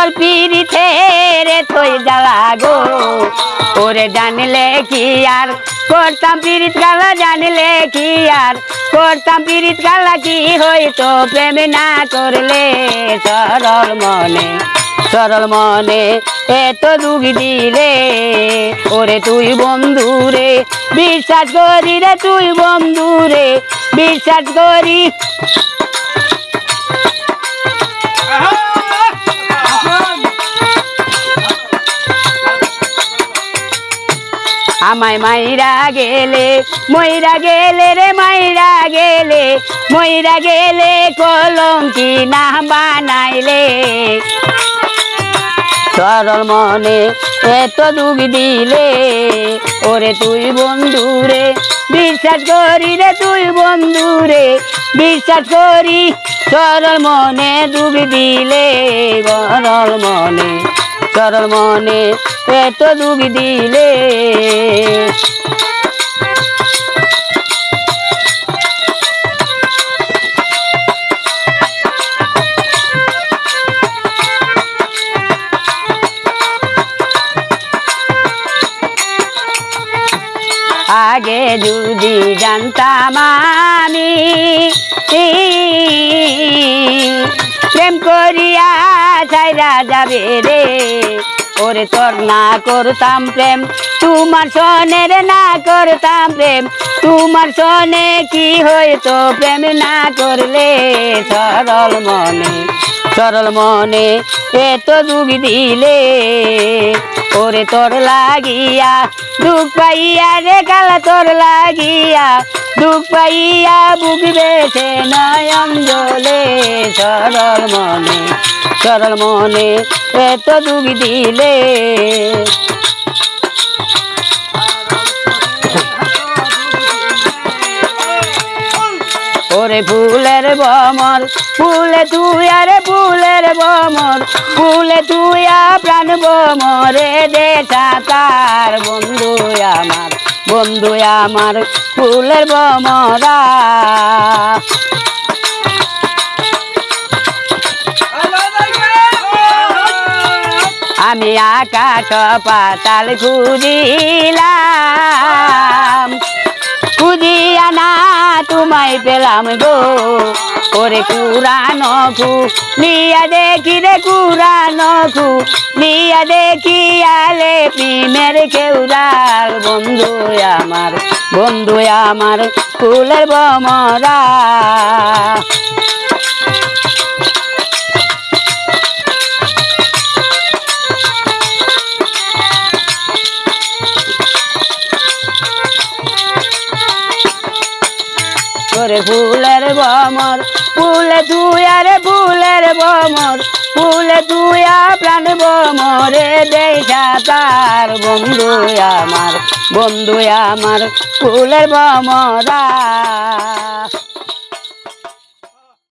তোর পিড়িতে রে থই জ্বালা গো। ওরে জানলে কি আর করতাম পিরিত গালা, জানলে কি আর করতাম পিরিত গালা, কি হইতো প্রেম না করলে? সরল মনে সরল মনে এত দুঃখ দিলে। ওরে তুই বন্ধু রে, বিশ্বাস করি রে তুই বন্ধু রে, বিশ্বাস করি। আমায় মাইরা গেলে ময়রা গেলে রে, মাইরা গেলে ময়রা গেলে কলঙ্কি না বানাইলে। সরল মনে এত দুঃখ দিলে, ওরে তুই বন্ধু রে, বিশ্বাস করি রে তুই বন্ধু রে, বিশ্বাস করি সরল মনে দুঃখ দিলে গরল মনে সরল মনে এত দুঃখ দিলে। আগে যদি জানতাম আমি প্রেম করিয়া ছাইরা যাবে রে। ওরে তোর না করতাম প্রেম, তোমার সনের না করতাম প্রেম, তোমার সনে কি হইতো প্রেম না করলে? সরল মনে সরল মনে এত দুঃখ দিলে। ওরে তোর লাগিয়া দুঃখ পাইয়া রে কালা তোর লাগিয়া, দুঃখ পাইয়া বুক বেছে নয়ন জলে সরল মনে সরল মনে এত দুঃখ দিলে। ওরে ফুলের বমর, ফুলে তুই আরে ফুলের বমর, ফুলে তুই প্রাণ বমরে দেখা তার বন্ধু আমার বন্ধু আমার ফুলের বমরা। আমি আকাশ পাতাল খুঁজিলাম। খুঁজিয়া না তোমায় পেলাম গো। ওরে কুরানো খু নিয়া দেখি রে কুরানো খু নিয়া দেখি আলে প্রিমের কেউরাল বন্ধু আমার বন্ধু আমার ফুলের বমরা। ওরে ফুলের বমর, ফুলে তুই আর ফুলের বমর, ফুলে আ প্রাণ বমরে দেখা তার বন্ধু আমার বন্ধু আমার ফুলের বমরা।